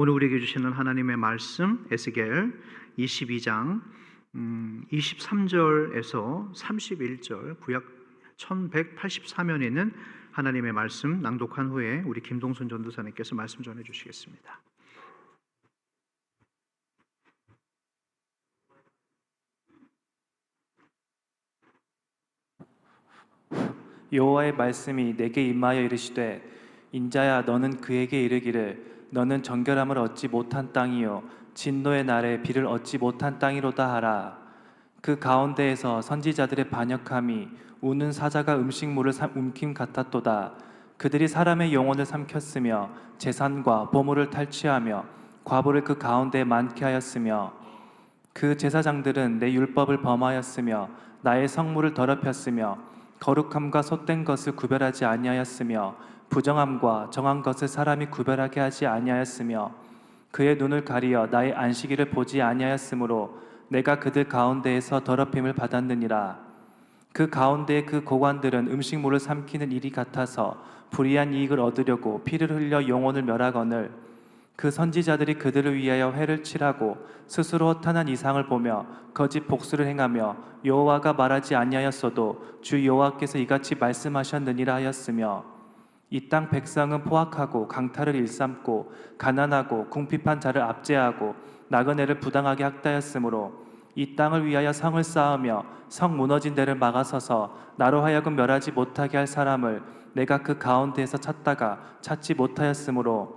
오늘 우리에게 주시는 하나님의 말씀 에스겔 22장 음, 23절에서 31절 구약 1184면에 있는 하나님의 말씀 낭독한 후에 우리 김동순 전도사님께서 말씀 전해 주시겠습니다. 여호와의 말씀이 내게 임하여 이르시되 인자야 너는 그에게 이르기를 너는 정결함을 얻지 못한 땅이요. 진노의 날에 비를 얻지 못한 땅이로다 하라. 그 가운데에서 선지자들의 반역함이 우는 사자가 음식물을 삼- 움킴 같았도다. 그들이 사람의 영혼을 삼켰으며 재산과 보물을 탈취하며 과부를 그 가운데 많게 하였으며 그 제사장들은 내 율법을 범하였으며 나의 성물을 더럽혔으며 거룩함과 솥된 것을 구별하지 아니하였으며 부정함과 정한 것을 사람이 구별하게 하지 아니하였으며 그의 눈을 가리어 나의 안식일을 보지 아니하였으므로 내가 그들 가운데에서 더럽힘을 받았느니라. 그 가운데 그 고관들은 음식물을 삼키는 일이 같아서 불의한 이익을 얻으려고 피를 흘려 영혼을 멸하거늘 그 선지자들이 그들을 위하여 회를 칠하고 스스로 허탄한 이상을 보며 거짓 복수를 행하며 여호와가 말하지 아니하였어도 주 여호와께서 이같이 말씀하셨느니라 하였으며 이 땅 백성은 포악하고 강탈을 일삼고 가난하고 궁핍한 자를 압제하고 나그네를 부당하게 학대하였으므로 이 땅을 위하여 성을 쌓으며 성 무너진 데를 막아서서 나로 하여금 멸하지 못하게 할 사람을 내가 그 가운데에서 찾다가 찾지 못하였으므로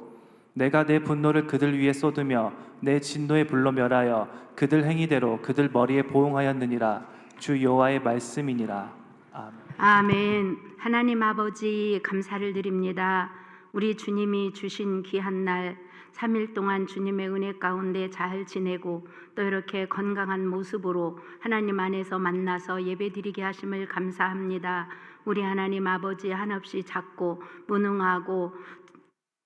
내가 내 분노를 그들 위에 쏟으며 내 진노의 불로 멸하여 그들 행위대로 그들 머리에 보응하였느니라 주 여호와의 말씀이니라 아멘. 아멘. 하나님 아버지 감사를 드립니다. 우리 주님이 주신 귀한 날 3일 동안 주님의 은혜 가운데 잘 지내고 또 이렇게 건강한 모습으로 하나님 안에서 만나서 예배드리게 하심을 감사합니다. 우리 하나님 아버지 한없이 작고 무능하고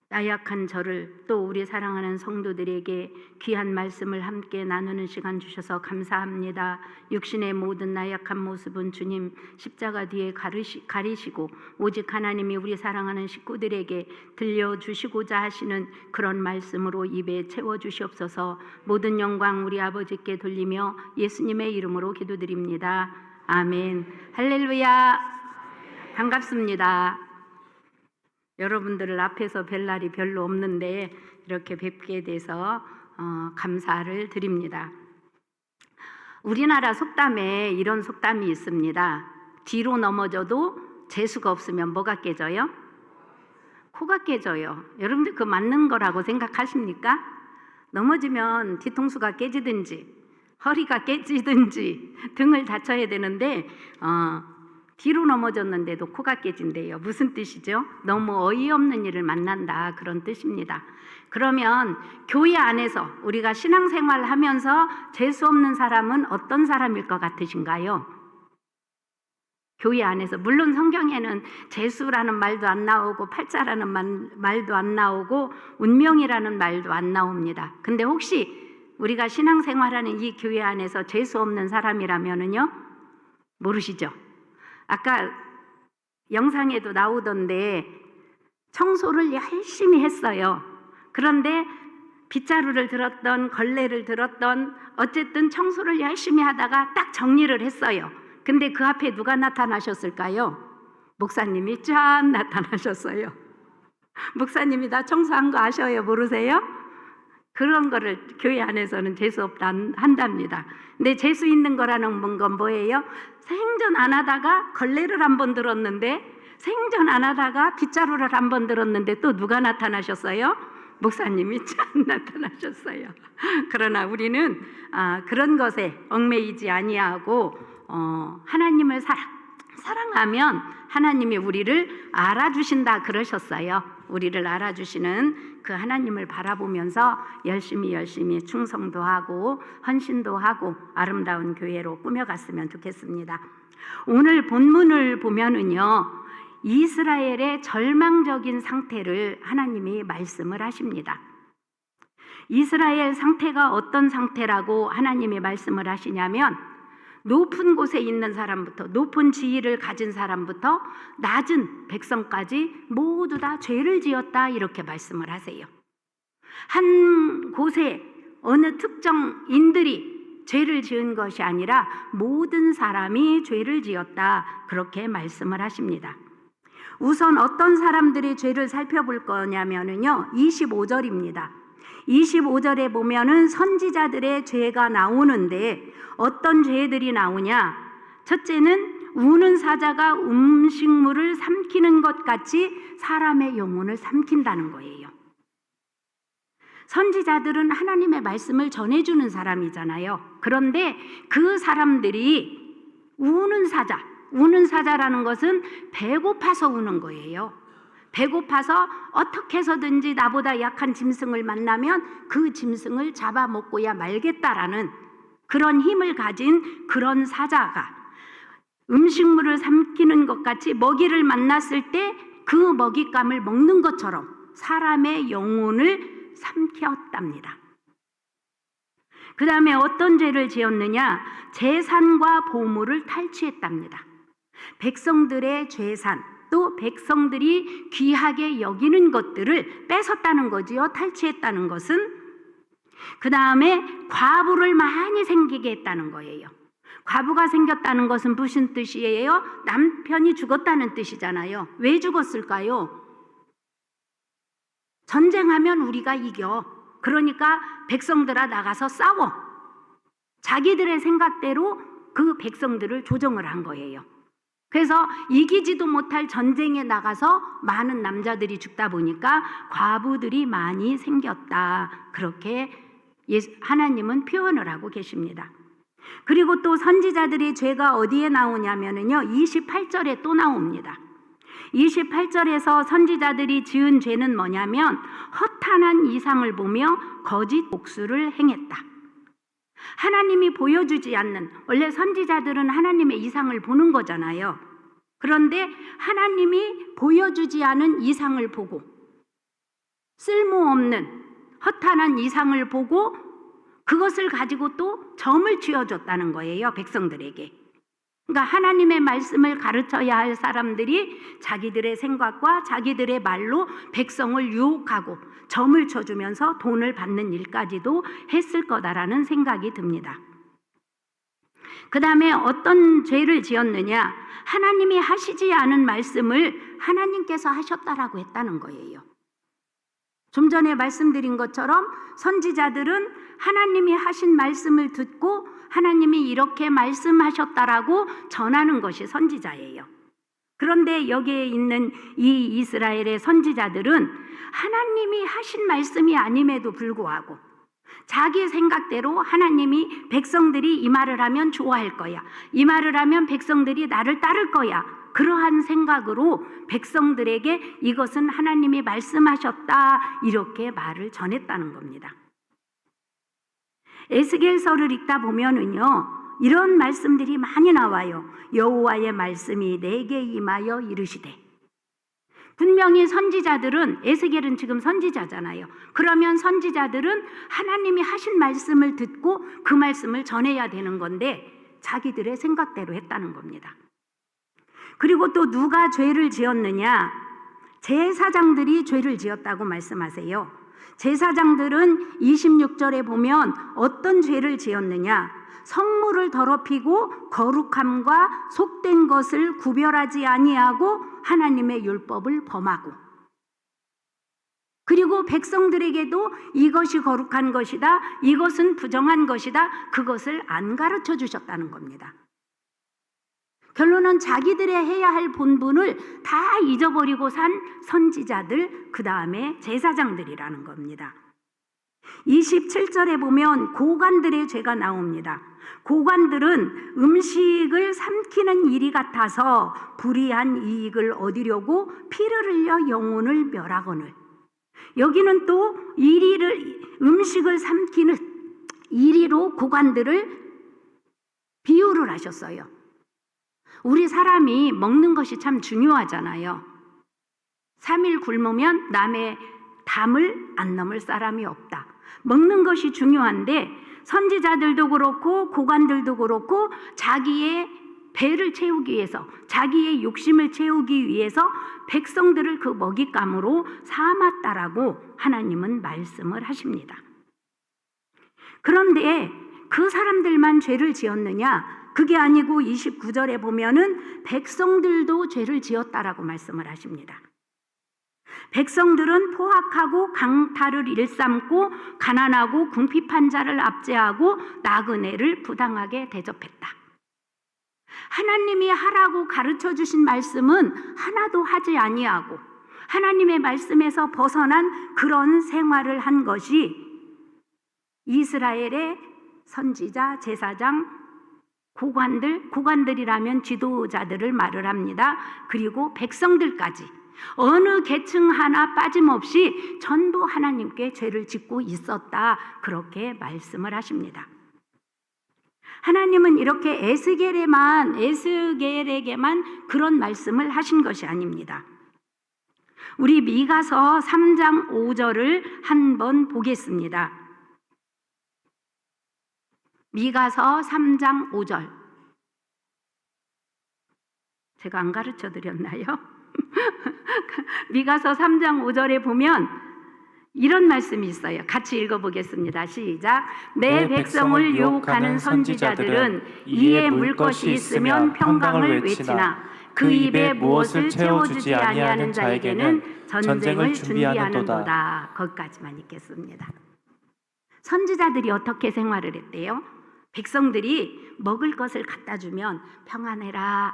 나약한 저를 또 우리 사랑하는 성도들에게 귀한 말씀을 함께 나누는 시간 주셔서 감사합니다. 육신의 모든 나약한 모습은 주님 십자가 뒤에 가르시, 가리시 고 오직 하나님이 우리 사랑하는 식구들에게 들려주시고자 하시는 그런 말씀으로 입에 채워주시옵소서 모든 영광 우리 아버지께 돌리며 예수님의 이름으로 기도드립니다. 아멘. 할렐루야. 반갑습니다. 여러분들을 앞에서 뵐 날이 별로 없는데 이렇게 뵙게 돼서 어, 감사를 드립니다. 우리나라 속담에 이런 속담이 있습니다. 뒤로 넘어져도 재수가 없으면 뭐가 깨져요? 코가 깨져요. 여러분들 그 맞는 거라고 생각하십니까? 넘어지면 뒤통수가 깨지든지 허리가 깨지든지 등을 다쳐야 되는데 어, 뒤로 넘어졌는데도 코가 깨진대요. 무슨 뜻이죠? 너무 어이없는 일을 만난다. 그런 뜻입니다. 그러면 교회 안에서 우리가 신앙생활 하면서 재수 없는 사람은 어떤 사람일 것 같으신가요? 교회 안에서 물론 성경에는 재수라는 말도 안 나오고 팔자라는 말, 말도 안 나오고 운명이라는 말도 안 나옵니다. 근데 혹시 우리가 신앙생활하는 이 교회 안에서 재수 없는 사람이라면은요 모르시죠? 아까 영상에도 나오던데 청소를 열심히 했어요. 그런데 빗자루를 들었던 걸레를 들었던 어쨌든 청소를 열심히 하다가 딱 정리를 했어요. 근데 그 앞에 누가 나타나셨을까요? 목사님이 짠 나타나셨어요. 목사님이 나 청소한 거 아셔요? 모르세요? 그런 거를 교회 안에서는 재수 없다 한답니다. 근데 재수 있는 거라는 건 뭐예요? 생전 안 하다가 걸레를 한 번 들었는데 생전 안 하다가 빗자루를 한 번 들었는데 또 누가 나타나셨어요? 목사님이 참 나타나셨어요. 그러나 우리는 아, 그런 것에 얽매이지 아니하고 어, 하나님을 사랑, 사랑하면 하나님이 우리를 알아주신다 그러셨어요. 우리를 알아주시는 그 하나님을 바라보면서 열심히 열심히 충성도 하고 헌신도 하고 아름다운 교회로 꾸며갔으면 좋겠습니다. 오늘 본문을 보면은요, 이스라엘의 절망적인 상태를 하나님이 말씀을 하십니다. 이스라엘 상태가 어떤 상태라고 하나님이 말씀을 하시냐면 높은 곳에 있는 사람부터 높은 지위를 가진 사람부터 낮은 백성까지 모두 다 죄를 지었다 이렇게 말씀을 하세요. 한 곳에 어느 특정인들이 죄를 지은 것이 아니라 모든 사람이 죄를 지었다. 그렇게 말씀을 하십니다. 우선 어떤 사람들의 죄를 살펴볼 거냐면요. 25절입니다. 25절에 보면은 선지자들의 죄가 나오는데 어떤 죄들이 나오냐? 첫째는 우는 사자가 음식물을 삼키는 것 같이 사람의 영혼을 삼킨다는 거예요. 선지자들은 하나님의 말씀을 전해주는 사람이잖아요. 그런데 그 사람들이 우는 사자, 우는 사자라는 것은 배고파서 우는 거예요. 배고파서 어떻게 해서든지 나보다 약한 짐승을 만나면 그 짐승을 잡아먹고야 말겠다라는 그런 힘을 가진 그런 사자가 음식물을 삼키는 것 같이 먹이를 만났을 때 그 먹잇감을 먹는 것처럼 사람의 영혼을 삼켰답니다. 그 다음에 어떤 죄를 지었느냐? 재산과 보물을 탈취했답니다. 백성들의 재산, 또 백성들이 귀하게 여기는 것들을 뺏었다는 거지요. 탈취했다는 것은. 그 다음에 과부를 많이 생기게 했다는 거예요. 과부가 생겼다는 것은 무슨 뜻이에요? 남편이 죽었다는 뜻이잖아요. 왜 죽었을까요? 전쟁하면 우리가 이겨. 그러니까 백성들아 나가서 싸워. 자기들의 생각대로 그 백성들을 조정을 한 거예요. 그래서 이기지도 못할 전쟁에 나가서 많은 남자들이 죽다 보니까 과부들이 많이 생겼다. 그렇게 하나님은 표현을 하고 계십니다. 그리고 또 선지자들의 죄가 어디에 나오냐면요. 28절에 또 나옵니다. 28절에서 선지자들이 지은 죄는 뭐냐면 허탄한 이상을 보며 거짓 복수를 행했다. 하나님이 보여주지 않는 원래 선지자들은 하나님의 이상을 보는 거잖아요. 그런데 하나님이 보여주지 않은 이상을 보고 쓸모없는 허탄한 이상을 보고 그것을 가지고 또 점을 쥐어줬다는 거예요, 백성들에게. 그러니까 하나님의 말씀을 가르쳐야 할 사람들이 자기들의 생각과 자기들의 말로 백성을 유혹하고 점을 쳐주면서 돈을 받는 일까지도 했을 거다라는 생각이 듭니다. 그 다음에 어떤 죄를 지었느냐? 하나님이 하시지 않은 말씀을 하나님께서 하셨다라고 했다는 거예요. 좀 전에 말씀드린 것처럼 선지자들은 하나님이 하신 말씀을 듣고 하나님이 이렇게 말씀하셨다라고 전하는 것이 선지자예요. 그런데 여기에 있는 이 이스라엘의 선지자들은 하나님이 하신 말씀이 아님에도 불구하고 자기 생각대로 하나님이 백성들이 이 말을 하면 좋아할 거야. 이 말을 하면 백성들이 나를 따를 거야. 그러한 생각으로 백성들에게 이것은 하나님이 말씀하셨다. 이렇게 말을 전했다는 겁니다. 에스겔서를 읽다 보면은요. 이런 말씀들이 많이 나와요. 여호와의 말씀이 내게 임하여 이르시되 분명히 선지자들은 에스겔은 지금 선지자잖아요. 그러면 선지자들은 하나님이 하신 말씀을 듣고 그 말씀을 전해야 되는 건데 자기들의 생각대로 했다는 겁니다. 그리고 또 누가 죄를 지었느냐? 제사장들이 죄를 지었다고 말씀하세요. 제사장들은 26절에 보면 어떤 죄를 지었느냐? 성물을 더럽히고 거룩함과 속된 것을 구별하지 아니하고 하나님의 율법을 범하고 그리고 백성들에게도 이것이 거룩한 것이다, 이것은 부정한 것이다, 그것을 안 가르쳐 주셨다는 겁니다. 결론은 자기들의 해야 할 본분을 다 잊어버리고 산 선지자들, 그 다음에 제사장들이라는 겁니다. 27절에 보면 고관들의 죄가 나옵니다. 고관들은 음식을 삼키는 일이 같아서 불이한 이익을 얻으려고 피를 흘려 영혼을 멸하거늘. 여기는 또 이리를 음식을 삼키는 이리로 고관들을 비유를 하셨어요. 우리 사람이 먹는 것이 참 중요하잖아요. 3일 굶으면 남의 담을 안 넘을 사람이 없다. 먹는 것이 중요한데 선지자들도 그렇고 고관들도 그렇고 자기의 배를 채우기 위해서 자기의 욕심을 채우기 위해서 백성들을 그 먹잇감으로 삼았다라고 하나님은 말씀을 하십니다. 그런데 그 사람들만 죄를 지었느냐? 그게 아니고 29절에 보면은 백성들도 죄를 지었다라고 말씀을 하십니다. 백성들은 포악하고 강탈을 일삼고 가난하고 궁핍한 자를 압제하고 나그네를 부당하게 대접했다. 하나님이 하라고 가르쳐 주신 말씀은 하나도 하지 아니하고 하나님의 말씀에서 벗어난 그런 생활을 한 것이 이스라엘의 선지자, 제사장, 고관들, 고관들이라면 지도자들을 말을 합니다. 그리고 백성들까지 어느 계층 하나 빠짐없이 전부 하나님께 죄를 짓고 있었다. 그렇게 말씀을 하십니다. 하나님은 이렇게 에스겔에만 에스겔에게만 그런 말씀을 하신 것이 아닙니다. 우리 미가서 3장 5절을 한번 보겠습니다. 미가서 3장 5절. 제가 안 가르쳐 드렸나요? 미가서 3장 5절에 보면 이런 말씀이 있어요. 같이 읽어보겠습니다. 시작. 내 백성을 유혹하는 선지자들은 이에 물 것이 있으면 평강을 외치나 그 입에 무엇을 채워주지 아니하는 자에게는 전쟁을 준비하는도다. 거기까지만 읽겠습니다. 선지자들이 어떻게 생활을 했대요? 백성들이 먹을 것을 갖다 주면 평안해라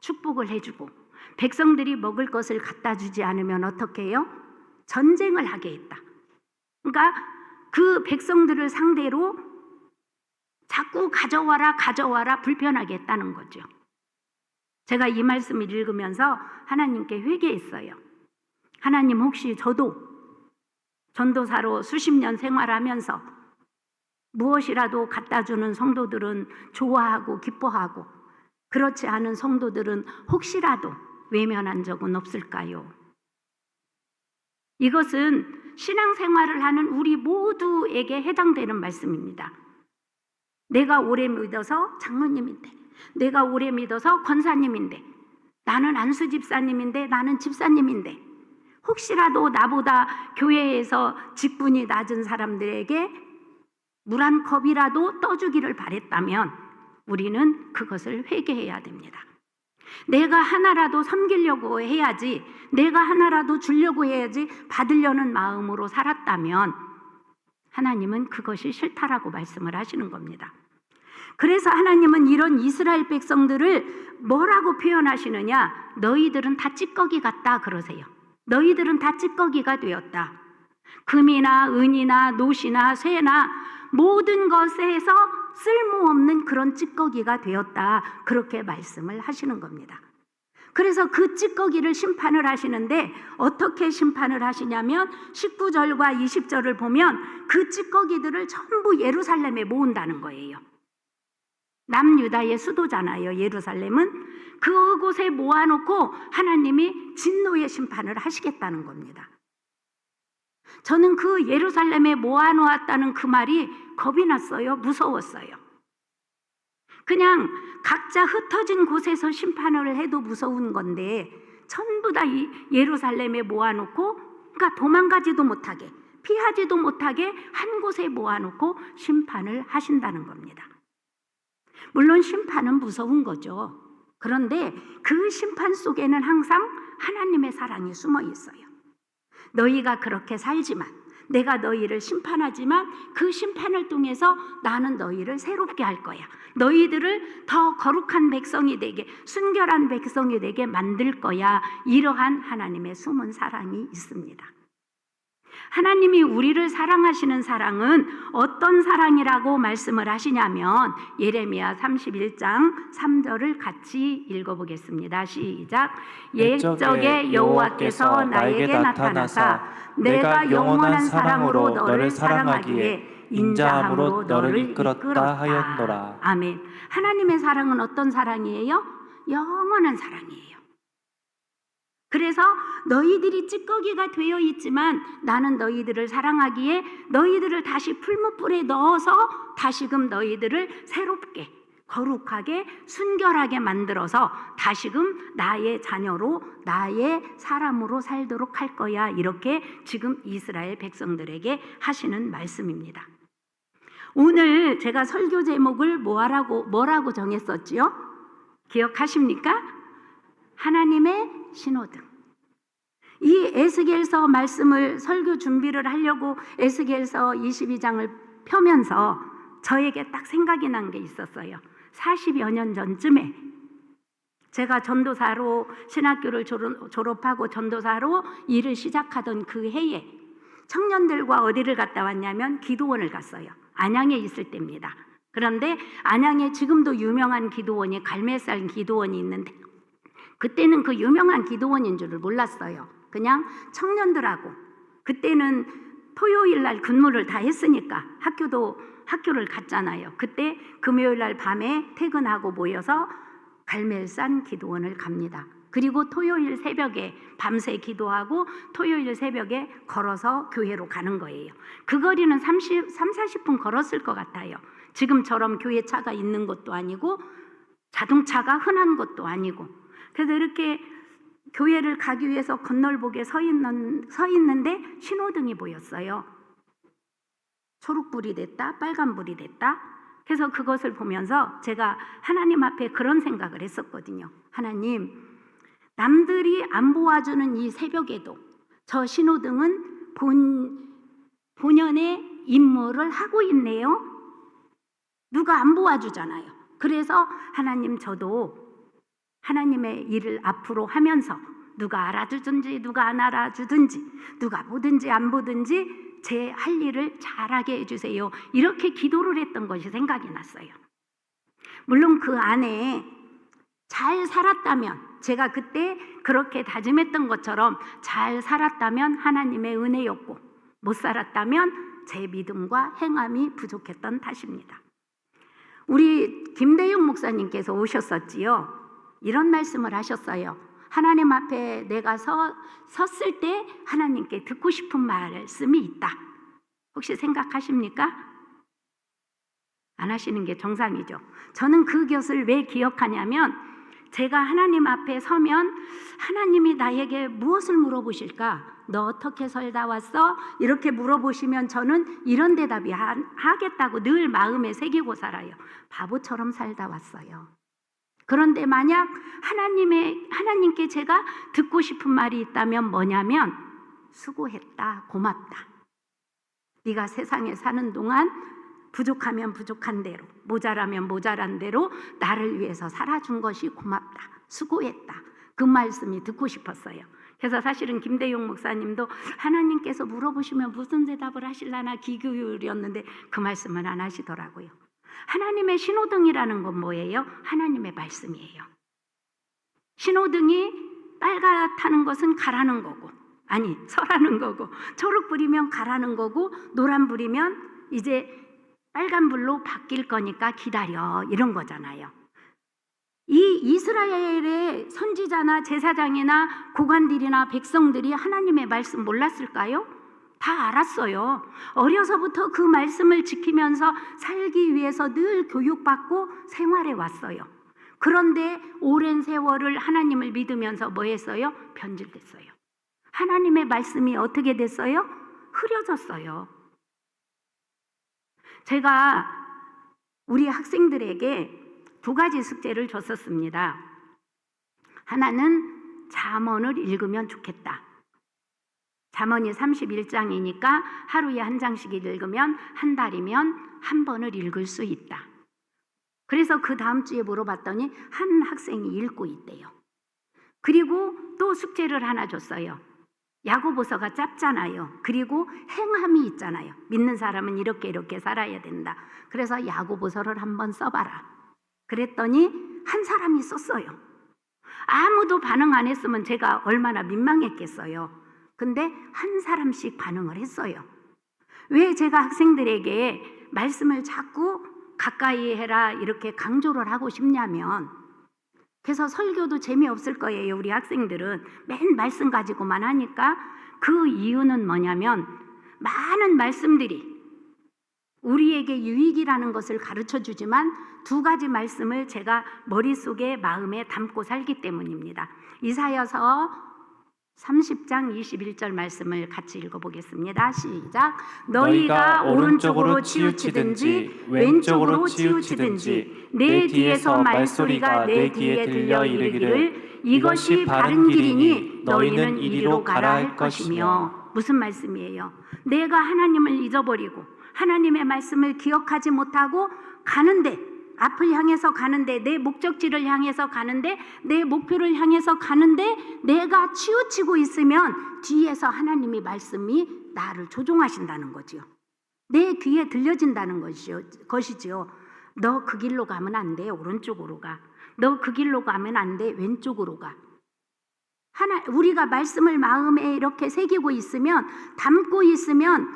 축복을 해주고 백성들이 먹을 것을 갖다 주지 않으면 어떻게 해요? 전쟁을 하게 했다. 그러니까 그 백성들을 상대로 자꾸 가져와라 가져와라 불편하게 했다는 거죠. 제가 이 말씀을 읽으면서 하나님께 회개했어요. 하나님 혹시 저도 전도사로 수십 년 생활하면서 무엇이라도 갖다 주는 성도들은 좋아하고 기뻐하고 그렇지 않은 성도들은 혹시라도 외면한 적은 없을까요? 이것은 신앙생활을 하는 우리 모두에게 해당되는 말씀입니다. 내가 오래 믿어서 장로님인데, 내가 오래 믿어서 권사님인데, 나는 안수 집사님인데, 나는 집사님인데, 혹시라도 나보다 교회에서 직분이 낮은 사람들에게 물 한 컵이라도 떠주기를 바랬다면 우리는 그것을 회개해야 됩니다. 내가 하나라도 섬기려고 해야지, 내가 하나라도 주려고 해야지 받으려는 마음으로 살았다면 하나님은 그것이 싫다라고 말씀을 하시는 겁니다. 그래서 하나님은 이런 이스라엘 백성들을 뭐라고 표현하시느냐? 너희들은 다 찌꺼기 같다 그러세요. 너희들은 다 찌꺼기가 되었다. 금이나 은이나 노시나 쇠나 모든 것에서 쓸모없는 그런 찌꺼기가 되었다. 그렇게 말씀을 하시는 겁니다. 그래서 그 찌꺼기를 심판을 하시는데 어떻게 심판을 하시냐면 19절과 20절을 보면 그 찌꺼기들을 전부 예루살렘에 모은다는 거예요. 남유다의 수도잖아요. 예루살렘은 그곳에 모아놓고 하나님이 진노의 심판을 하시겠다는 겁니다. 저는 그 예루살렘에 모아놓았다는 그 말이 겁이 났어요. 무서웠어요. 그냥 각자 흩어진 곳에서 심판을 해도 무서운 건데 전부 다이 예루살렘에 모아놓고 그러니까 도망가지도 못하게 피하지도 못하게 한 곳에 모아놓고 심판을 하신다는 겁니다. 물론 심판은 무서운 거죠. 그런데 그 심판 속에는 항상 하나님의 사랑이 숨어 있어요. 너희가 그렇게 살지만 내가 너희를 심판하지만 그 심판을 통해서 나는 너희를 새롭게 할 거야. 너희들을 더 거룩한 백성이 되게 순결한 백성이 되게 만들 거야. 이러한 하나님의 숨은 사랑이 있습니다. 하나님이 우리를 사랑하시는 사랑은 어떤 사랑이라고 말씀을 하시냐면 예레미야 31장 3절을 같이 읽어보겠습니다. 시작. 옛적에 여호와께서 나에게 나타나사 내가 영원한 사랑으로 너를 사랑하기에 인자함으로 너를 이끌었다 하였노라. 아멘. 하나님의 사랑은 어떤 사랑이에요? 영원한 사랑이에요. 그래서 너희들이 찌꺼기가 되어 있지만 나는 너희들을 사랑하기에 너희들을 다시 풀무불에 넣어서 다시금 너희들을 새롭게 거룩하게 순결하게 만들어서 다시금 나의 자녀로 나의 사람으로 살도록 할 거야. 이렇게 지금 이스라엘 백성들에게 하시는 말씀입니다. 오늘 제가 설교 제목을 뭐라고 뭐라고 정했었지요? 기억하십니까? 하나님의 신호등. 이 에스겔서 말씀을 설교 준비를 하려고 에스겔서 22장을 펴면서 저에게 딱 생각이 난 게 있었어요. 40여 년 전쯤에 제가 전도사로 신학교를 졸업- 졸업하고 전도사로 일을 시작하던 그 해에 청년들과 어디를 갔다 왔냐면 기도원을 갔어요. 안양에 있을 때입니다. 그런데 안양에 지금도 유명한 기도원이 갈매산 기도원이 있는데 그때는 그 유명한 기도원인 줄을 몰랐어요. 그냥 청년들하고 그때는 토요일 날 근무를 다 했으니까 학교도 학교를 갔잖아요. 그때 금요일 날 밤에 퇴근하고 모여서 갈멜산 기도원을 갑니다. 그리고 토요일 새벽에 밤새 기도하고 토요일 새벽에 걸어서 교회로 가는 거예요. 그 거리는 30, 3, 40분 걸었을 것 같아요. 지금처럼 교회 차가 있는 것도 아니고 자동차가 흔한 것도 아니고 그래서 이렇게 교회를 가기 위해서 건널복에 서 있는 서 있는데 신호등이 보였어요. 초록불이 됐다, 빨간불이 됐다. 그래서 그것을 보면서 제가 하나님 앞에 그런 생각을 했었거든요. 하나님, 남들이 안 보아주는 이 새벽에도 저 신호등은 본 본연의 임무를 하고 있네요. 누가 안 보아주잖아요. 그래서 하나님 저도 하나님의 일을 앞으로 하면서 누가 알아주든지 누가 안 알아주든지 누가 보든지 안 보든지 제 할 일을 잘하게 해주세요. 이렇게 기도를 했던 것이 생각이 났어요. 물론 그 안에 잘 살았다면 제가 그때 그렇게 다짐했던 것처럼 잘 살았다면 하나님의 은혜였고 못 살았다면 제 믿음과 행함이 부족했던 탓입니다. 우리 김대영 목사님께서 오셨었지요. 이런 말씀을 하셨어요. 하나님 앞에 내가 서, 섰을 때 하나님께 듣고 싶은 말씀이 있다. 혹시 생각하십니까? 안 하시는 게 정상이죠. 저는 그 것을 왜 기억하냐면 제가 하나님 앞에 서면 하나님이 나에게 무엇을 물어보실까? 너 어떻게 살다 왔어? 이렇게 물어보시면 저는 이런 대답이 하, 하겠다고 늘 마음에 새기고 살아요. 바보처럼 살다 왔어요. 그런데 만약 하나님의 하나님께 제가 듣고 싶은 말이 있다면 뭐냐면 수고했다, 고맙다. 네가 세상에 사는 동안 부족하면 부족한 대로, 모자라면 모자란 대로 나를 위해서 살아준 것이 고맙다. 수고했다. 그 말씀이 듣고 싶었어요. 그래서 사실은 김대용 목사님도 하나님께서 물어보시면 무슨 대답을 하실라나 기교율이었는데 그 말씀은 안 하시더라고요. 하나님의 신호등이라는 건 뭐예요? 하나님의 말씀이에요. 신호등이 빨갛다는 것은 가라는 거고, 아니, 서라는 거고, 초록불이면 가라는 거고, 노란불이면 이제 빨간불로 바뀔 거니까 기다려. 이런 거잖아요. 이 이스라엘의 선지자나 제사장이나 고관들이나 백성들이 하나님의 말씀 몰랐을까요? 다 알았어요. 어려서부터 그 말씀을 지키면서 살기 위해서 늘 교육받고 생활해 왔어요. 그런데 오랜 세월을 하나님을 믿으면서 뭐 했어요? 변질됐어요. 하나님의 말씀이 어떻게 됐어요? 흐려졌어요. 제가 우리 학생들에게 두 가지 숙제를 줬었습니다. 하나는 잠언을 읽으면 좋겠다. 잠언이 31장이니까 하루에 한 장씩 읽으면 한 달이면 한 번을 읽을 수 있다. 그래서 그 다음 주에 물어봤더니 한 학생이 읽고 있대요. 그리고 또 숙제를 하나 줬어요. 야고보서가 짧잖아요. 그리고 행함이 있잖아요. 믿는 사람은 이렇게 이렇게 살아야 된다. 그래서 야고보서를 한번 써봐라. 그랬더니 한 사람이 썼어요. 아무도 반응 안 했으면 제가 얼마나 민망했겠어요. 근데 한 사람씩 반응을 했어요. 왜 제가 학생들에게 말씀을 자꾸 가까이 해라 이렇게 강조를 하고 싶냐면 그래서 설교도 재미없을 거예요. 우리 학생들은 맨 말씀 가지고만 하니까 그 이유는 뭐냐면 많은 말씀들이 우리에게 유익이라는 것을 가르쳐 주지만 두 가지 말씀을 제가 머릿속에 마음에 담고 살기 때문입니다. 이사여서 30장 21절 말씀을 같이 읽어보겠습니다. 시작. 너희가 오른쪽으로 치우치든지 왼쪽으로 치우치든지 내 뒤에서 말소리가 내 귀에 들려 이르기를 이것이 바른 길이니 너희는 이리로 가라 할 것이며 무슨 말씀이에요? 내가 하나님을 잊어버리고 하나님의 말씀을 기억하지 못하고 가는데 앞을 향해서 가는데 내 목적지를 향해서 가는데 내 목표를 향해서 가는데 내가 치우치고 있으면 뒤에서 하나님이 말씀이 나를 조종하신다는 거지요. 내 귀에 들려진다는 것이요. 너 그 길로 가면 안 돼. 오른쪽으로 가. 너 그 길로 가면 안 돼. 왼쪽으로 가. 하나 우리가 말씀을 마음에 이렇게 새기고 있으면 담고 있으면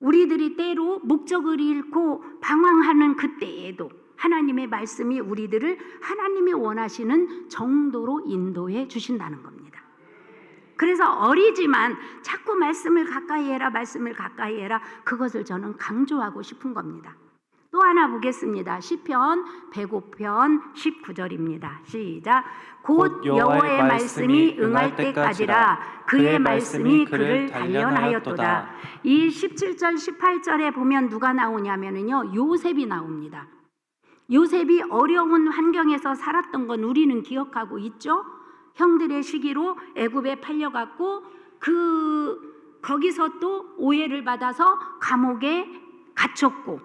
우리들이 때로 목적을 잃고 방황하는 그때에도 하나님의 말씀이 우리들을 하나님이 원하시는 정도로 인도해 주신다는 겁니다. 그래서 어리지만 자꾸 말씀을 가까이 해라, 말씀을 가까이 해라. 그것을 저는 강조하고 싶은 겁니다. 또 하나 보겠습니다. 시편 105편 19절입니다. 시작. 곧 여호와의 말씀이 응할 때까지라 그의 말씀이 그를 단련하였도다. 이 17절 18절에 보면 누가 나오냐면요. 요셉이 나옵니다. 요셉이 어려운 환경에서 살았던 건 우리는 기억하고 있죠. 형들의 시기로 애굽에 팔려갔고 그 거기서 또 오해를 받아서 감옥에 갇혔고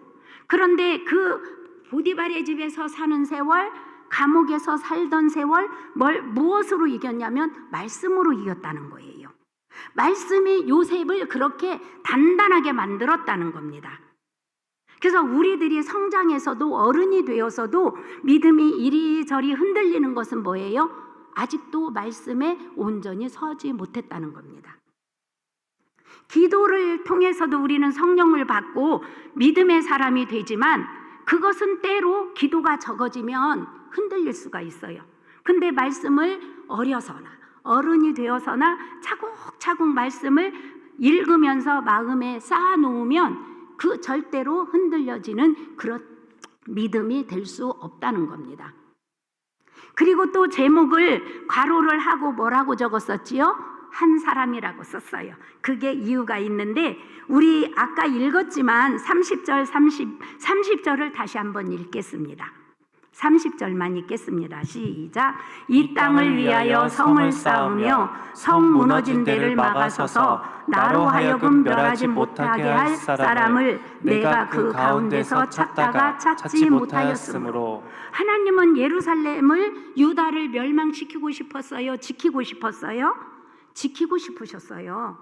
그런데 그 보디발의 집에서 사는 세월 감옥에서 살던 세월 뭘 무엇으로 이겼냐면 말씀으로 이겼다는 거예요. 말씀이 요셉을 그렇게 단단하게 만들었다는 겁니다. 그래서 우리들이 성장해서도 어른이 되어서도 믿음이 이리저리 흔들리는 것은 뭐예요? 아직도 말씀에 온전히 서지 못했다는 겁니다. 기도를 통해서도 우리는 성령을 받고 믿음의 사람이 되지만 그것은 때로 기도가 적어지면 흔들릴 수가 있어요. 근데 말씀을 어려서나 어른이 되어서나 차곡차곡 말씀을 읽으면서 마음에 쌓아놓으면 그 절대로 흔들려지는 그런 믿음이 될 수 없다는 겁니다. 그리고 또 제목을 괄호를 하고 뭐라고 적었었지요? 한 사람이라고 썼어요. 그게 이유가 있는데 우리 아까 읽었지만 30절 30 30절을 다시 한번 읽겠습니다. 30절만 읽겠습니다. 시작. 이 땅을 위하여 성을 쌓으며 성 무너진 데를 막아서서 나로 하여금 멸하지 못하게 할 사람을 내가 그 가운데서 찾다가 찾지 못하였으므로 하나님은 예루살렘을 유다를 멸망시키고 싶었어요. 지키고 싶었어요. 지키고 싶으셨어요.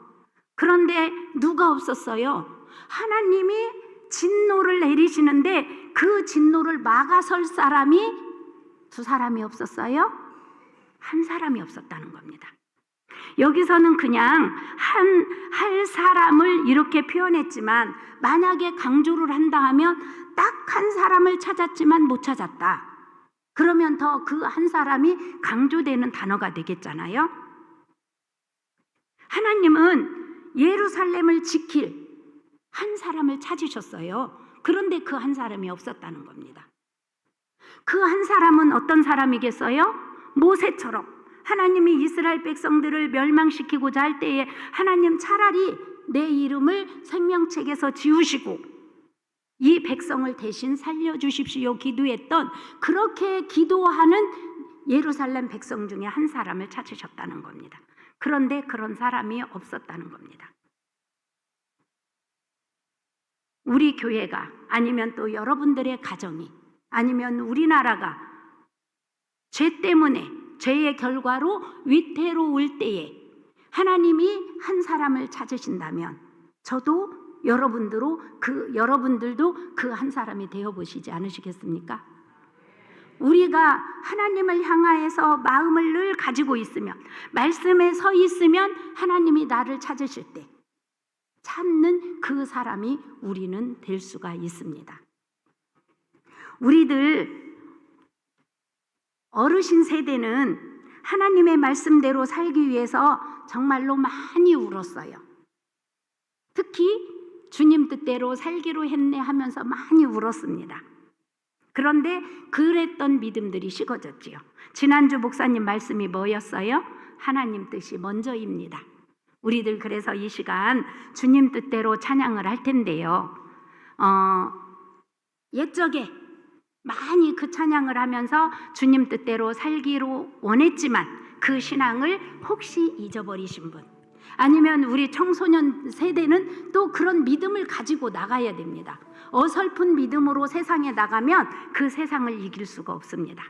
그런데 누가 없었어요? 하나님이 진노를 내리시는데 그 진노를 막아설 사람이 두 사람이 없었어요? 한 사람이 없었다는 겁니다. 여기서는 그냥 한, 할 사람을 이렇게 표현했지만 만약에 강조를 한다 하면 딱 한 사람을 찾았지만 못 찾았다. 그러면 더 그 한 사람이 강조되는 단어가 되겠잖아요. 하나님은 예루살렘을 지킬 한 사람을 찾으셨어요. 그런데 그 한 사람이 없었다는 겁니다. 그 한 사람은 어떤 사람이겠어요? 모세처럼 하나님이 이스라엘 백성들을 멸망시키고자 할 때에 하나님 차라리 내 이름을 생명책에서 지우시고 이 백성을 대신 살려주십시오 기도했던 그렇게 기도하는 예루살렘 백성 중에 한 사람을 찾으셨다는 겁니다. 그런데 그런 사람이 없었다는 겁니다. 우리 교회가 아니면 또 여러분들의 가정이 아니면 우리나라가 죄 때문에 죄의 결과로 위태로울 때에 하나님이 한 사람을 찾으신다면 저도 여러분들로 그 여러분들도 그 한 사람이 되어 보시지 않으시겠습니까? 우리가 하나님을 향하여서 마음을 늘 가지고 있으면 말씀에 서 있으면 하나님이 나를 찾으실 때 찾는 그 사람이 우리는 될 수가 있습니다. 우리들 어르신 세대는 하나님의 말씀대로 살기 위해서 정말로 많이 울었어요. 특히 주님 뜻대로 살기로 했네 하면서 많이 울었습니다. 그런데 그랬던 믿음들이 식어졌지요. 지난주 목사님 말씀이 뭐였어요? 하나님 뜻이 먼저입니다. 우리들 그래서 이 시간 주님 뜻대로 찬양을 할 텐데요. 어, 옛적에 많이 그 찬양을 하면서 주님 뜻대로 살기로 원했지만 그 신앙을 혹시 잊어버리신 분 아니면 우리 청소년 세대는 또 그런 믿음을 가지고 나가야 됩니다. 어설픈 믿음으로 세상에 나가면 그 세상을 이길 수가 없습니다.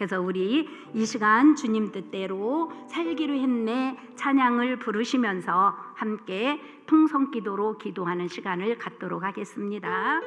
그래서 우리 이 시간 주님 뜻대로 살기로 했네 찬양을 부르시면서 함께 통성 기도로 기도하는 시간을 갖도록 하겠습니다.